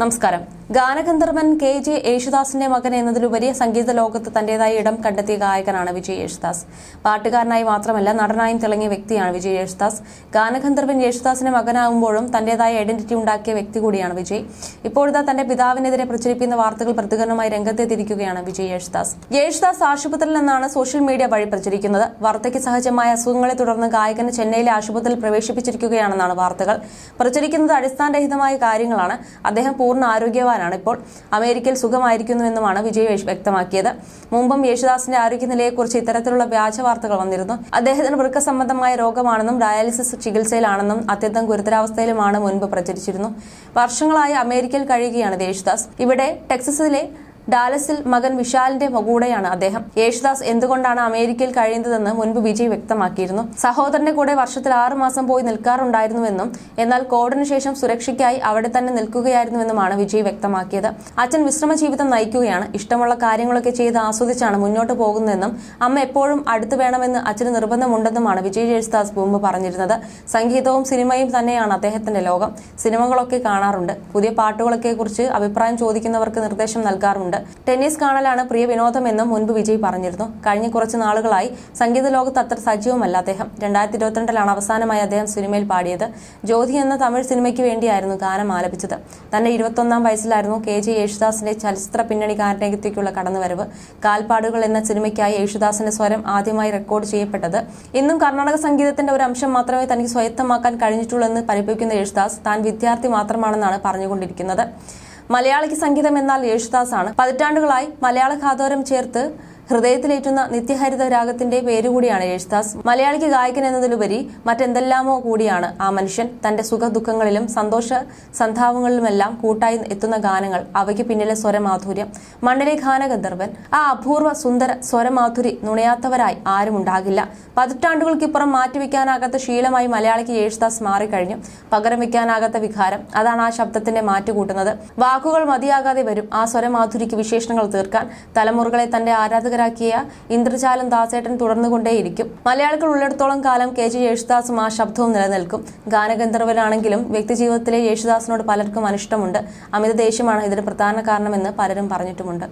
നമസ്കാരം. ഗാനഗന്ധർവൻ K J യേശുദാസിന്റെ മകൻ എന്നതിലുപരി സംഗീത ലോകത്ത് തന്റേതായ ഇടം കണ്ടെത്തിയ ഗായകനാണ് വിജയ് യേശുദാസ്. പാട്ടുകാരനായി മാത്രമല്ല നടനായും തിളങ്ങിയ വ്യക്തിയാണ് വിജയ് യേശുദാസ്. ഗാനഗന്ധർവൻ യേശുദാസിന്റെ മകനാകുമ്പോഴും തന്റേതായ ഐഡന്റിറ്റി ഉണ്ടാക്കിയ വ്യക്തി കൂടിയാണ് വിജയ്. ഇപ്പോഴത്തെ തന്റെ പിതാവിനെതിരെ പ്രചരിപ്പിക്കുന്ന വാർത്തകൾ പ്രതികരണമായി രംഗത്തെത്തിയിരിക്കുകയാണ് വിജയ് യേശുദാസ്. യേശുദാസ് ആശുപത്രിയിൽ നിന്നാണ് സോഷ്യൽ മീഡിയ വഴി പ്രചരിക്കുന്നത്. വാർത്തയ്ക്ക് സഹജമായ അസുഖങ്ങളെ തുടർന്ന് ഗായകന് ചെന്നൈയിലെ ആശുപത്രിയിൽ പ്രവേശിപ്പിച്ചിരിക്കുകയാണെന്നാണ് വാർത്തകൾ. പ്രചരിക്കുന്നത് അടിസ്ഥാനരഹിതമായ കാര്യങ്ങളാണ്. അദ്ദേഹം പൂർണ ആരോഗ്യവാനാണ് ഇപ്പോൾ അമേരിക്കയിൽ സുഖമായിരിക്കുന്നുവെന്നുമാണ് വിജയ് വ്യക്തമാക്കിയത്. മുമ്പും യേശുദാസിന്റെ ആരോഗ്യനിലയെക്കുറിച്ച് ഇത്തരത്തിലുള്ള വ്യാജ വാർത്തകൾ വന്നിരുന്നു. അദ്ദേഹത്തിന് വൃക്ക സംബന്ധമായ രോഗമാണെന്നും ഡയാലിസിസ് ചികിത്സയിലാണെന്നും അത്യന്തം ഗുരുതരാവസ്ഥയിലുമാണ് മുൻപ് പ്രചരിച്ചിരുന്നു. വർഷങ്ങളായി അമേരിക്കയിൽ കഴിയുകയാണ് യേശുദാസ്. ഇവിടെ ടെക്സസിലെ ഡാലസിൽ മകൻ വിശാലിന്റെ കൂടെയാണ് അദ്ദേഹം. യേശുദാസ് എന്തുകൊണ്ടാണ് അമേരിക്കയിൽ കഴിയുന്നതെന്ന് മുൻപ് വിജയ് വ്യക്തമാക്കിയിരുന്നു. സഹോദരന്റെ കൂടെ വർഷത്തിൽ ആറു മാസം പോയി നിൽക്കാറുണ്ടായിരുന്നുവെന്നും എന്നാൽ കോവിഡിന് ശേഷം സുരക്ഷയ്ക്കായി അവിടെ തന്നെ നിൽക്കുകയായിരുന്നുവെന്നുമാണ് വിജയ് വ്യക്തമാക്കിയത്. അച്ഛൻ വിശ്രമ ജീവിതം നയിക്കുകയാണ്. ഇഷ്ടമുള്ള കാര്യങ്ങളൊക്കെ ചെയ്ത് ആസ്വദിച്ചാണ് മുന്നോട്ട് പോകുന്നതെന്നും അമ്മ എപ്പോഴും അടുത്ത് വേണമെന്ന് അച്ഛന് നിർബന്ധമുണ്ടെന്നുമാണ് വിജയ് യേശുദാസ് മുമ്പ് പറഞ്ഞിരുന്നത്. സംഗീതവും സിനിമയും തന്നെയാണ് അദ്ദേഹത്തിന്റെ ലോകം. സിനിമകളൊക്കെ കാണാറുണ്ട്. പുതിയ പാട്ടുകളൊക്കെ കുറിച്ച് അഭിപ്രായം ചോദിക്കുന്നവർക്ക് നിർദ്ദേശം നൽകാറുണ്ട്. ടെന്നീസ് കാണലാണ് പ്രിയ വിനോദമെന്നും മുൻപ് വിജയ് പറഞ്ഞിരുന്നു. കഴിഞ്ഞ കുറച്ച് നാളുകളായി സംഗീത ലോകത്ത് അത്ര സജീവമല്ല അദ്ദേഹം. രണ്ടായിരത്തി ഇരുപത്തിരണ്ടിലാണ് അവസാനമായി അദ്ദേഹം സിനിമയിൽ പാടിയത്. ജ്യോതി എന്ന തമിഴ് സിനിമയ്ക്ക് വേണ്ടിയായിരുന്നു ഗാനം ആലപിച്ചത്. തന്റെ ഇരുപത്തൊന്നാം വയസ്സിലായിരുന്നു കെ ജെ യേശുദാസിന്റെ ചലച്ചിത്ര പിന്നണി ഗാനരംഗത്തേക്കുള്ള കടന്നുവരവ്. കാൽപ്പാടുകൾ എന്ന സിനിമയ്ക്കായി യേശുദാസിന്റെ സ്വരം ആദ്യമായി റെക്കോർഡ് ചെയ്യപ്പെട്ടത്. ഇന്നും കർണാടക സംഗീതത്തിന്റെ ഒരു അംശം മാത്രമേ തനിക്ക് സ്വയത്തമാക്കാൻ കഴിഞ്ഞിട്ടുള്ളൂ എന്ന് പരിപ്പിക്കുന്ന യേശുദാസ് താൻ വിദ്യാർത്ഥി മാത്രമാണെന്നാണ് പറഞ്ഞുകൊണ്ടിരിക്കുന്നത്. മലയാളിക്ക് സംഗീതം എന്നാൽ യേശുദാസാണ്. പതിറ്റാണ്ടുകളായി മലയാള ഖാതോരം ചേർത്ത് ഹൃദയത്തിലേറ്റുന്ന നിത്യഹരിത രാഗത്തിന്റെ പേരുകൂടിയാണ് യേശുദാസ്. മലയാളിക്ക് ഗായകൻ എന്നതിലുപരി മറ്റെന്തെല്ലാമോ കൂടിയാണ് ആ മനുഷ്യൻ. തന്റെ സുഖ ദുഃഖങ്ങളിലും സന്തോഷ സന്താപങ്ങളിലുമെല്ലാം കൂട്ടായി എത്തുന്ന ഗാനങ്ങൾ അവയ്ക്ക് പിന്നിലെ സ്വരമാധുര്യം. മണ്ണിലെ ഗാനഗന്ധർവൻ ആ അപൂർവ സുന്ദര സ്വരമാധുരി നുണയാത്തവരായി ആരും ഉണ്ടാകില്ല. പതിറ്റാണ്ടുകൾക്കിപ്പുറം മാറ്റിവെക്കാനാകാത്ത ശീലമായി മലയാളിക്ക് യേശുദാസ് മാറിക്കഴിഞ്ഞു. പകരം വെക്കാനാകാത്ത വികാരം അതാണ് ആ ശബ്ദത്തിന്റെ മാറ്റുകൂട്ടുന്നത്. വാക്കുകൾ മതിയാകാതെ വരും ആ സ്വരമാധുരിക്ക് വിശേഷണങ്ങൾ തീർക്കാൻ തലമുറകളെ തന്റെ ആരാധകരാക്കിയ ഇന്ദ്രജാലം ദാസേട്ടൻ തുടർന്നുകൊണ്ടേയിരിക്കും. മലയാളികൾ ഉള്ളിടത്തോളം കാലം കെ ജി യേശുദാസും ആ ശബ്ദവും നിലനിൽക്കും. ഗാനഗന്ധർവനാണെങ്കിലും വ്യക്തിജീവിതത്തിലെ യേശുദാസിനോട് പലർക്കും അനിഷ്ടമുണ്ട്. അമിത ദേഷ്യമാണ് ഇതിന് പ്രധാന കാരണമെന്ന് പലരും പറഞ്ഞിട്ടുമുണ്ട്.